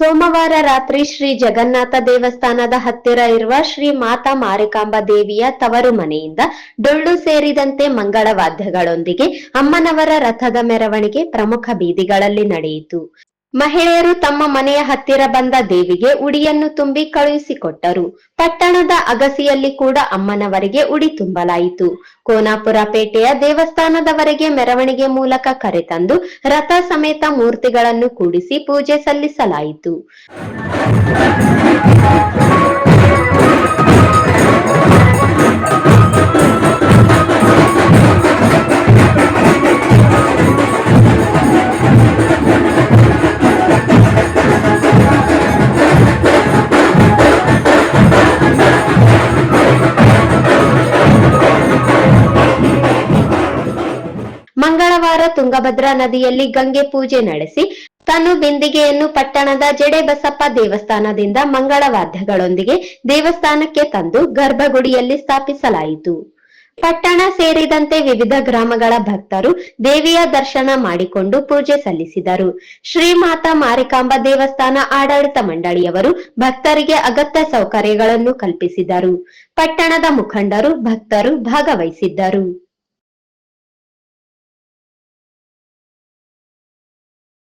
ಸೋಮವಾರ ರಾತ್ರಿ ಶ್ರೀ ಜಗನ್ನಾಥ ದೇವಸ್ಥಾನದ ಹತ್ತಿರ ಇರುವ ಶ್ರೀ ಮಾತಾ ಮಾರಿಕಾಂಬಾ ದೇವಿಯ ತವರು ಮನೆಯಿಂದ ಡೊಳ್ಳು ಸೇರಿದಂತೆ ಮಂಗಳ ವಾದ್ಯಗಳೊಂದಿಗೆ ಅಮ್ಮನವರ ರಥದ ಮೆರವಣಿಗೆ ಪ್ರಮುಖ ಬೀದಿಗಳಲ್ಲಿ ನಡೆಯಿತು. ಮಹಿಳೆಯರು ತಮ್ಮ ಮನೆಯ ಹತ್ತಿರ ಬಂದ ದೇವಿಗೆ ಉಡಿಯನ್ನು ತುಂಬಿ ಕಳುಹಿಸಿಕೊಟ್ಟರು. ಪಟ್ಟಣದ ಅಗಸಿಯಲ್ಲಿ ಕೂಡ ಅಮ್ಮನವರಿಗೆ ಉಡಿ ತುಂಬಲಾಯಿತು. ಕೋನಾಪುರ ಪೇಟೆಯ ದೇವಸ್ಥಾನದವರೆಗೆ ಮೆರವಣಿಗೆ ಮೂಲಕ ಕರೆತಂದು ರಥ ಸಮೇತ ಮೂರ್ತಿಗಳನ್ನು ಕೂಡಿಸಿ ಪೂಜೆ ಸಲ್ಲಿಸಲಾಯಿತು. ಮಂಗಳವಾರ ತುಂಗಭದ್ರಾ ನದಿಯಲ್ಲಿ ಗಂಗೆ ಪೂಜೆ ನಡೆಸಿ ತನು ಬಿಂದಿಗೆಯನ್ನು ಪಟ್ಟಣದ ಜಡೆ ಬಸಪ್ಪ ದೇವಸ್ಥಾನದಿಂದ ಮಂಗಳವಾದ್ಯಗಳೊಂದಿಗೆ ದೇವಸ್ಥಾನಕ್ಕೆ ತಂದು ಗರ್ಭಗುಡಿಯಲ್ಲಿ ಸ್ಥಾಪಿಸಲಾಯಿತು. ಪಟ್ಟಣ ಸೇರಿದಂತೆ ವಿವಿಧ ಗ್ರಾಮಗಳ ಭಕ್ತರು ದೇವಿಯ ದರ್ಶನ ಮಾಡಿಕೊಂಡು ಪೂಜೆ ಸಲ್ಲಿಸಿದರು. ಶ್ರೀಮಾತಾ ಮಾರಿಕಾಂಬ ದೇವಸ್ಥಾನ ಆಡಳಿತ ಮಂಡಳಿಯವರು ಭಕ್ತರಿಗೆ ಅಗತ್ಯ ಸೌಕರ್ಯಗಳನ್ನು ಕಲ್ಪಿಸಿದರು. ಪಟ್ಟಣದ ಮುಖಂಡರು ಭಕ್ತರು ಭಾಗವಹಿಸಿದ್ದರು.